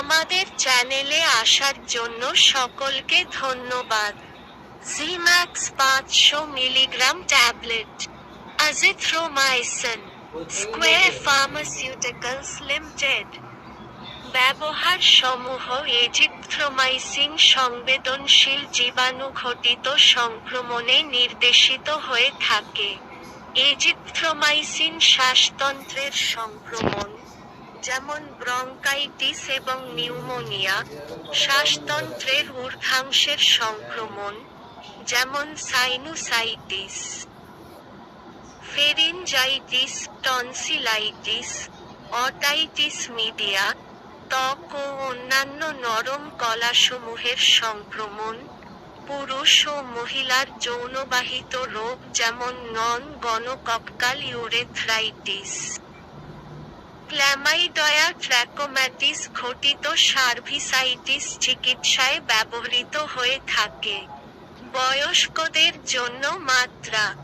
আমাদের চ্যানেলে আসার জন্য সকলকে ধন্যবাদ। জিম্যাক্স পাঁচশো milligram tablet azithromycin square pharmaceuticals limited ব্যবহার সমূহ এজিথ্রোমাইসিন সংবেদনশীল জীবাণু ঘটিত সংক্রমণে নির্দেশিত হয়ে থাকে। এজিথ্রোমাইসিন শ্বাসতন্ত্রের সংক্রমণ। যেমন ব্রঙ্কাইটিস এবং নিউমোনিয়া, শ্বাসতন্ত্রের ঊর্ধ্বাংশের সংক্রমণ, যেমন sinusitis, pharyngitis, tonsillitis, otitis media, ত্বক ও অন্যান্য নরম কলাসমূহের সংক্রমণ, পুরুষ ও মহিলার যৌনবাহিত রোগ যেমন নন গণকক্কাল ইউরেথ্রাইটিস। ক্ল্যামাইডয়া ট্র্যাকোম্যাটিস ঘটিত সার্ভিসাইটিস চিকিৎসায় ব্যবহৃত হয়ে থাকে। বয়স্কদের জন্য মাত্রা।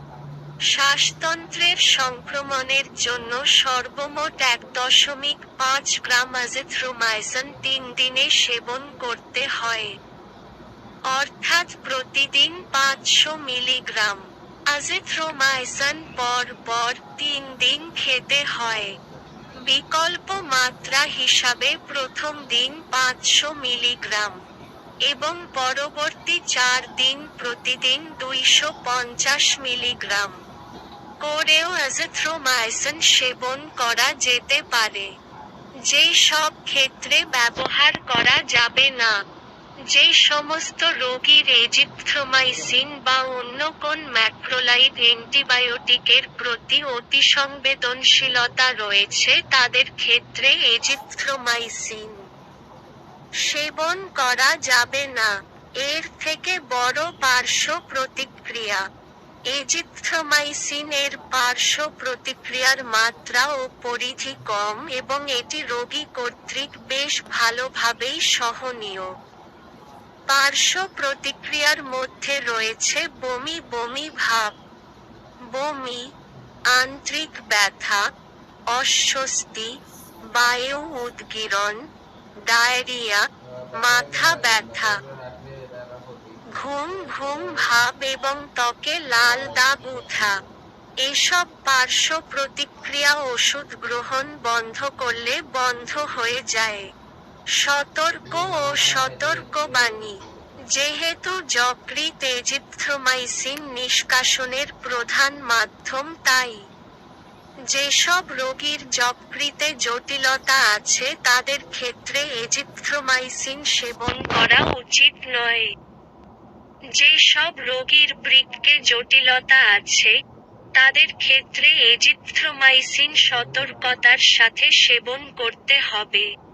শ্বাসতন্ত্রের সংক্রমণের জন্য সর্বমোট এক দশমিক পাঁচ গ্রাম আজিথ্রোমাইসিন তিন দিনে সেবন করতে হয়। অর্থাৎ প্রতিদিন পাঁচশো মিলিগ্রাম। আজিথ্রোমাইসিন পর পর তিন দিন খেতে হয়। বিকল্প মাত্রা হিসাবে প্রথম দিন পাঁচশো মিলিগ্রাম এবং পরবর্তী চার দিন প্রতিদিন দুইশো পঞ্চাশ মিলিগ্রাম। করেও অ্যাজিথ্রোমাইসিন সেবন করা যেতে পারে। যে সব ক্ষেত্রে ব্যবহার করা যাবে না। যে সমস্ত রোগীর এজিথ্রোমাইসিন বা অন্য কোন ম্যাক্রোলাইড অ্যান্টিবায়োটিকের প্রতি অতিসংবেদনশীলতা রয়েছে, তাদের ক্ষেত্রে এজিথ্রোমাইসিন সেবন করা যাবে না। এর থেকে বড় পার্শ্ব প্রতিক্রিয়া। এজিথ্রোমাইসিন এর পার্শ্ব প্রতিক্রিয়ার মাত্রা ও পরিধি কম এবং এটি রোগী কর্তৃক বেশ ভালোভাবেই সহনীয়। পার্শ্ব প্রতিক্রিয়ার মধ্যে রয়েছে বমি বমি ভাব, বমি, আন্তরিক ব্যথা, অস্বস্তি, বায়ু উদ্গীরণ ডায়রিয়া, মাথা ব্যথা, ঘুম ঘুম ভাব এবং ত্বকে লাল দাগ উঠা। এসব পার্শ্ব প্রতিক্রিয়া ওষুধ গ্রহণ বন্ধ করলে বন্ধ হয়ে যায়। সতর্ক ও সতর্কবাণী। যেহেতু যকৃত এজিথ্রোমাইসিন নিষ্কাশনের প্রধান মাধ্যম তাই, যেসব রোগীর যকৃতে জটিলতা আছে, তাদের ক্ষেত্রে এজিথ্রোমাইসিন সেবন করা উচিত নয়। যেসব রোগীর বৃক্কে জটিলতা আছে, তাদের ক্ষেত্রে এজিথ্রোমাইসিন সতর্কতার সাথে সেবন করতে হবে।